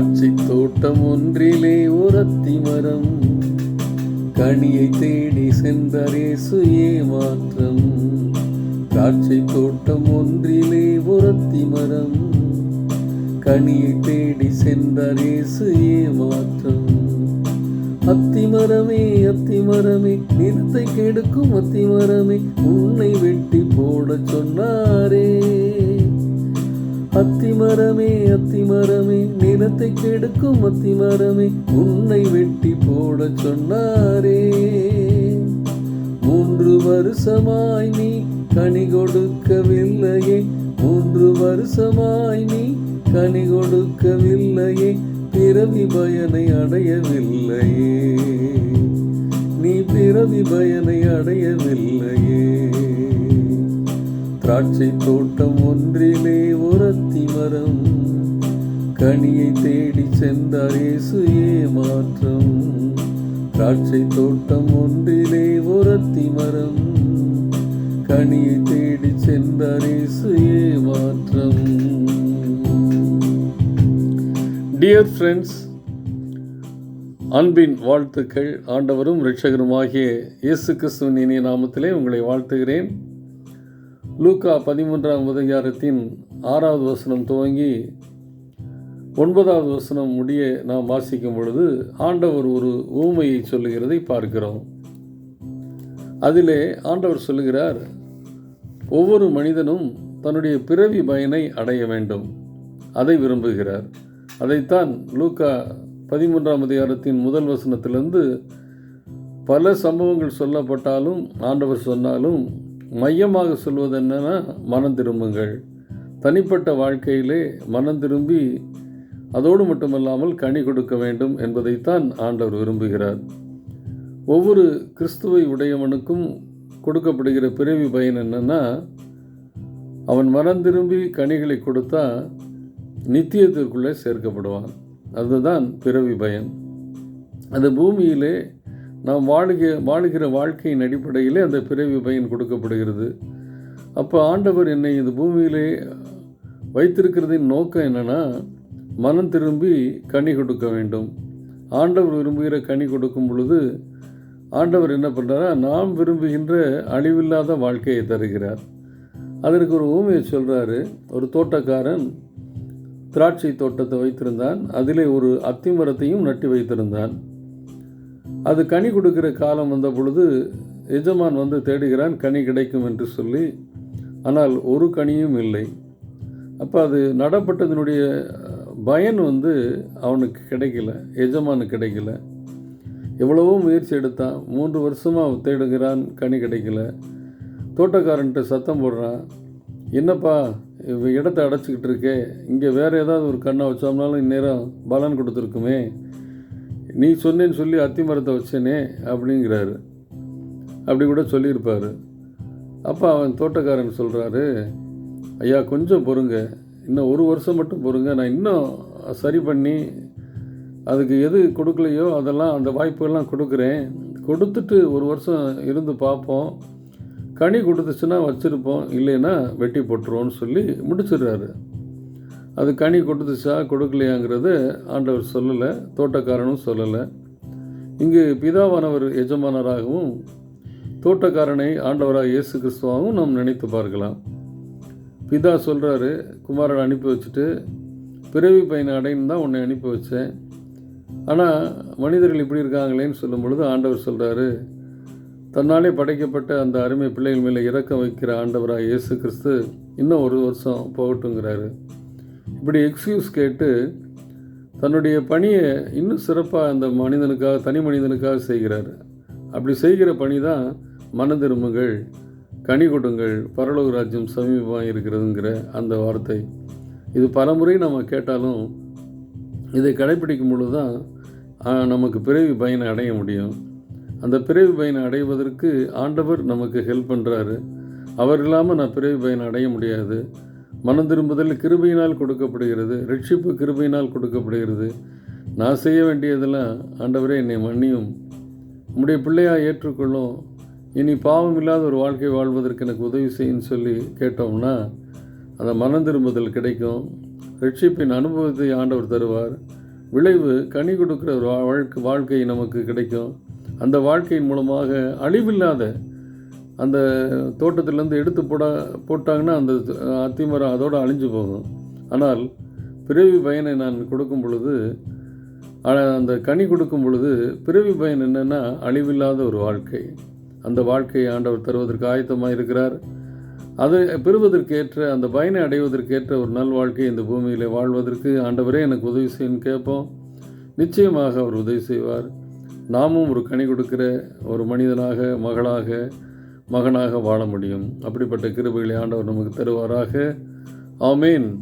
திராட்சை தோட்டம் ஒன்றிலே உரத்தி மரம். கனியை தேடி சென்றரே சுயே மாற்றம். திராட்சை தோட்டம் ஒன்றிலே உரத்தி மரம். கனியை தேடி சென்றரே சுயே மாற்றம். அத்திமரமே அத்திமரமே நிறத்தை கெடுக்கும் அத்திமரமே உன்னை வெட்டி போட சொன்னாரே. அத்திமரமே அத்திமரமே நிலத்தை கெடுக்கும் அத்திமரமே உன்னை வெட்டி போட சொன்னாரே. மூன்று வருஷமாய் நீ கனி கொடுக்கவில்லையே மூன்று வருஷமாய் நீ கனி கொடுக்கவில்லையே பிறவி பயனை அடையவில்லையே. நீ பிறவி பயனை அடையவில்லையே. திராட்சை தோட்டம் ஒன்றிலே உரத்தி மரம். கனியை தேடி சென்றார் இயேசு ஏமாற்றம் திராட்சை தோட்டம் ஒன்றிலே உரத்தி மரம். கனியை தேடி சென்றார் இயேசு ஏமாற்றம் டியர் ஃப்ரெண்ட்ஸ் அன்பின் வாழ்த்துக்கள். ஆண்டவரும் இரட்சகருமாகிய இயேசு கிறிஸ்துவின் இனிய நாமத்திலே உங்களை வாழ்த்துகிறேன். லூக்கா பதிமூன்றாம் அதிகாரத்தின் ஆறாவது வசனம் துவங்கி ஒன்பதாவது வசனம் முடிய நாம் வாசிக்கும் பொழுது ஆண்டவர் ஒரு ஊமையை சொல்லுகிறதை பார்க்கிறோம். அதிலே ஆண்டவர் சொல்லுகிறார் ஒவ்வொரு மனிதனும் தன்னுடைய பிறவி பயனை அடைய வேண்டும். அதை விரும்புகிறார். அதைத்தான் லூக்கா பதிமூன்றாம் அதிகாரத்தின் முதல் வசனத்திலிருந்து பல சம்பவங்கள் சொல்லப்பட்டாலும் ஆண்டவர் சொன்னாலும் மையமாக சொல்வது என்னென்னா மனம் திரும்புங்கள். தனிப்பட்ட வாழ்க்கையிலே மனம் திரும்பி அதோடு மட்டுமல்லாமல் கனி கொடுக்க வேண்டும் என்பதைத்தான் ஆண்டவர் விரும்புகிறார். ஒவ்வொரு கிறிஸ்துவை உடையவனுக்கும் கொடுக்கப்படுகிற பிறவி பயன் என்னென்னா அவன் மனம் திரும்பி கனிகளை கொடுத்தா நித்தியத்திற்குள்ளே சேர்க்கப்படுவான். அதுதான் பிறவி பயன். அந்த பூமியிலே நாம் வாழுக வாழுகிற வாழ்க்கையின் அடிப்படையிலே அந்த பிறவி பயன் கொடுக்கப்படுகிறது. அப்போ ஆண்டவர் என்னை இந்த பூமியிலே வைத்திருக்கிறதின் நோக்கம் என்னென்னா மனம் திரும்பி கனி கொடுக்க வேண்டும். ஆண்டவர் விரும்புகிற கனி கொடுக்கும் பொழுது ஆண்டவர் என்ன பண்ணுறாரா நாம் விரும்புகின்ற அழிவில்லாத வாழ்க்கையை தருகிறார். அதற்கு ஒரு ஊமையை சொல்கிறாரு ஒரு தோட்டக்காரன் திராட்சை தோட்டத்தை வைத்திருந்தான் அதிலே ஒரு அத்திமரத்தையும் நட்டி வைத்திருந்தான். அது கனி கொடுக்கிற காலம் வந்த பொழுது எஜமான் வந்து தேடுகிறான் கனி கிடைக்கும் என்று சொல்லி. ஆனால் ஒரு கனியும் இல்லை. அப்போ அது நடப்பட்டதனுடைய பயன் வந்து அவனுக்கு கிடைக்கல எஜமானுக்கு கிடைக்கல. எவ்வளவோ முயற்சி எடுத்தான். மூன்று வருஷமாக தேடுகிறான் கனி கிடைக்கல. தோட்டக்காரன்ட்டு சத்தம் போடுறான். என்னப்பா இடத்த அடைச்சிக்கிட்டு இருக்கே. இங்கே வேறு ஏதாவது ஒரு கண்ணை வச்சோம்னாலும் இந்நேரம் பலன் கொடுத்துருக்குமே. நீ சொன்னேன்னு சொல்லி அத்தி மரத்தை வச்சேனே அப்படிங்கிறாரு. அப்படி கூட சொல்லியிருப்பார். அப்போ அவன் தோட்டக்காரன் சொல்கிறாரு ஐயா கொஞ்சம் பொறுங்க. இன்னும் ஒரு வருஷம் மட்டும் பொறுங்க. நான் இன்னும் சரி பண்ணி அதுக்கு எது கொடுக்கலையோ அதெல்லாம் அந்த வாய்ப்புகள்லாம் கொடுக்குறேன். கொடுத்துட்டு ஒரு வருஷம் இருந்து பார்ப்போம். கனி கொடுத்துச்சுன்னா வச்சுருப்போம். இல்லைன்னா வெட்டி போட்டுருவோன்னு சொல்லி முடிச்சிடுறாரு. அது கனி கொடுத்துச்சா கொடுக்கலையாங்கிறது ஆண்டவர் சொல்லலை தோட்டக்காரனும் சொல்லலை. இங்கு பிதாவானவர் எஜமானராகவும் தோட்டக்காரனை ஆண்டவராக இயேசு கிறிஸ்துவாகவும் நாம் நினைத்து பார்க்கலாம். பிதா சொல்கிறாரு குமாரனை அனுப்பி வச்சுட்டு பிறவி பையனை அடைன்னு தான் உன்னை அனுப்பி வச்சேன். ஆனால் மனிதர்கள் இப்படி இருக்காங்களேன்னு சொல்லும் பொழுது ஆண்டவர் சொல்கிறாரு தன்னாலே படைக்கப்பட்ட அந்த அருமை பிள்ளைகள் மேலே இறக்கம் வைக்கிற ஆண்டவராக இயேசு கிறிஸ்து இன்னும் ஒரு வருஷம் போகட்டுங்கிறாரு. இப்படி எக்ஸ்கியூஸ் கேட்டு தன்னுடைய பணியை இன்னும் சிறப்பாக அந்த மனிதனுக்காக தனி மனிதனுக்காக செய்கிறார். அப்படி செய்கிற பணி தான் மன திரும்புங்கள் கனி கொடுங்கள் பரலோக ராஜ்யம் சமீபமாக இருக்கிறதுங்கிற அந்த வார்த்தை. இது பலமுறை நம்ம கேட்டாலும் இதை கடைப்பிடிக்கும் பொழுது தான் நமக்கு பிறவி பயனை அடைய முடியும். அந்த பிறவி பயனை அடைவதற்கு ஆண்டவர் நமக்கு ஹெல்ப் பண்ணுறாரு அவர் இல்லாமல் நான் பிறவி பயனை அடைய முடியாது. மனம் திரும்புதல் கிருபையினால் கொடுக்கப்படுகிறது ரட்சிப்பு கிருபையினால் கொடுக்கப்படுகிறது. நான் செய்ய வேண்டியதெல்லாம் ஆண்டவரே என்னை மன்னியும். உம்முடைய பிள்ளையாக ஏற்றுக்கொள்ளும். இனி பாவம் இல்லாத ஒரு வாழ்க்கை வாழ்வதற்கு எனக்கு உதவி செய்யுன்னு சொல்லி கேட்டோம்னா அந்த மனம் திரும்புதல் கிடைக்கும். ரட்சிப்பின் அனுபவத்தை ஆண்டவர் தருவார். விளைவு கனி கொடுக்குற ஒரு வாழ்க்கை வாழ்க்கை நமக்கு கிடைக்கும். அந்த வாழ்க்கையின் மூலமாக அழிவில்லாத அந்த தோட்டத்திலேருந்து எடுத்து போட போட்டாங்கன்னா அந்த அத்திமரம் அதோடு அழிஞ்சு போகும். ஆனால் பிறவி பயனை நான் கொடுக்கும் பொழுது அந்த கனி கொடுக்கும் பொழுது பிறவி பயன் என்னென்னா அழிவில்லாத ஒரு வாழ்க்கை. அந்த வாழ்க்கையை ஆண்டவர் தருவதற்கு ஆயத்தமாக இருக்கிறார். அதை பெறுவதற்கேற்ற அந்த பயனை அடைவதற்கேற்ற ஒரு நல் வாழ்க்கை இந்த பூமியில் வாழ்வதற்கு ஆண்டவரே எனக்கு உதவி செய்யணும்னு கேட்போம். நிச்சயமாக அவர் உதவி செய்வார். நாமும் ஒரு கனி கொடுக்கிற ஒரு மனிதனாக மகளாக மகனாக வாழ முடியும். அப்படிப்பட்ட கிருபைகளை ஆண்டவர் நமக்கு தருவாராக. ஆமேன்.